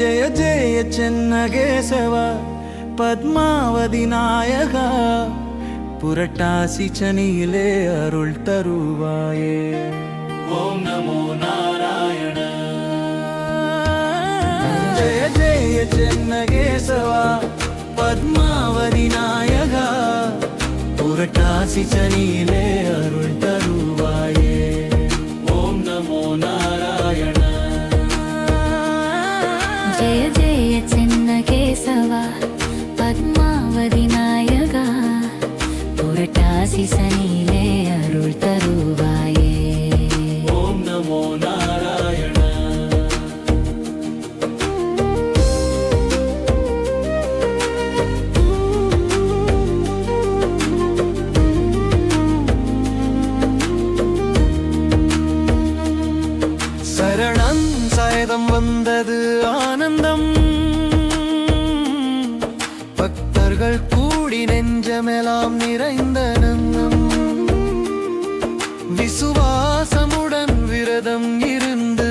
ஜெய ஜெய சென்னகேசவா பத்மாவதி நாயகா புரட்டாசி சனியிலே அருள் தருவாயே. ஓம் நமோ நாராயண. ஜெய ஜெய சென்னகேசவா பத்மாவதி நாயகா புரட்டாசி சனியிலே அருள் தரு பத்மாவதி நாயகா புரட்டாசி சனியிலே அருள் தருவாயே ஓம் நமோ நாராயண சரணம் சாயதம் வந்தது. உள்ளமெலாம் நிறைந்த நன்னம் விசுவாசமுடன் விரதம் இருந்து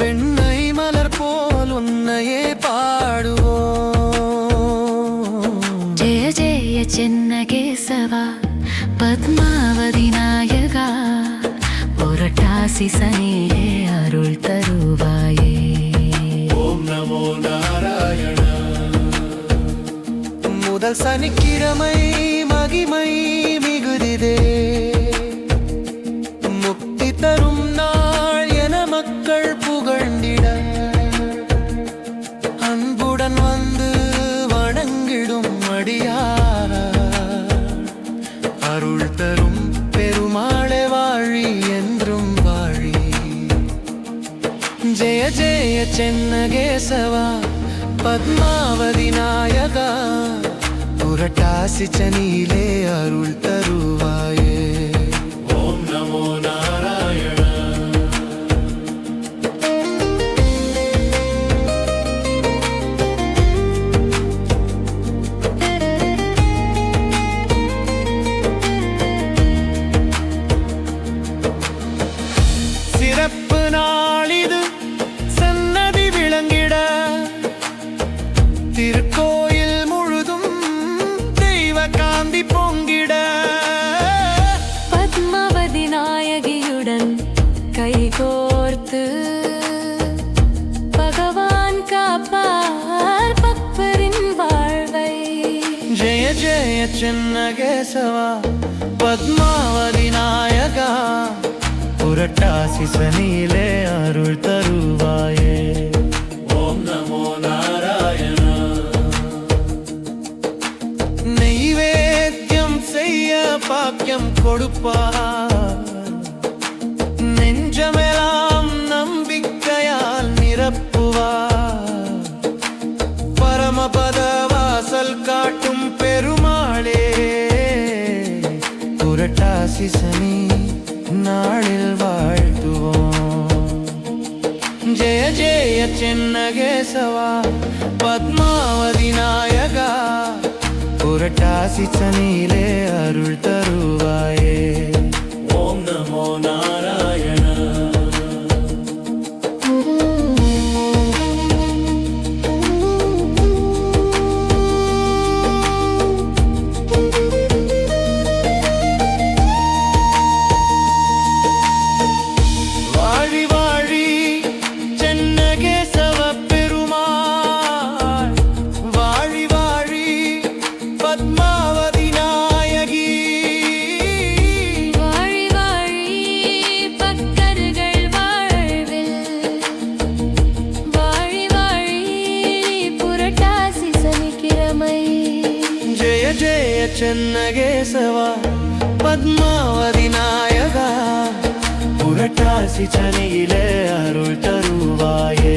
வெண்ணை மலர் போல் உன்னையே பாடுவோம். ஜெய ஜெய சென்ன கேசவா பத்மாவதி நாயகா புரட்டாசி சனியே அருள் தருவாயே. ஓம் நமோ நாராயண முதல் சனிக்கிழமை மகிமை மிகுதிதே. முக்தி தரும் நாள் என மக்கள் புகழ்ந்திட. அன்புடன் வந்து வணங்கிடும் அடியார. அருள் தரும் பெருமாளே வாழி என்றும் வாழி. जय जय चेन्नगेशवा पद्मावति नायक புரட்டாசி சனியிலே அருள் கைகோர்த்து பகவான் காப்பார் பக்தரின் வாழ்வை. ஜெய ஜெய சென்னகேசவா பத்மாவதி நாயகா புரட்டாசி சனியிலே அருள் தருவாயே. ஓம் நமோ நாராயண. நெய்வேத்தியம் செய்ய பாக்கியம் கொடுப்பார் நெஞ்சமெல்லாம் நம்பிக்கையால் நிரப்புவா பரமபத வாசல் காட்டும் பெருமாளே புரட்டாசி சனி நாளில் வாழ்த்துவோம். ஜெய ஜெய சென்னகேசவா பத்மாவதி நாயகா புரட்டாசி சனியிலே அருள் தருவாயே. ஓம் நமோ நாராயண ஜெய சென்னகேசவா பத்மாவதி நாயகா புரட்டாசி சனியிலே அருள் தருவாயே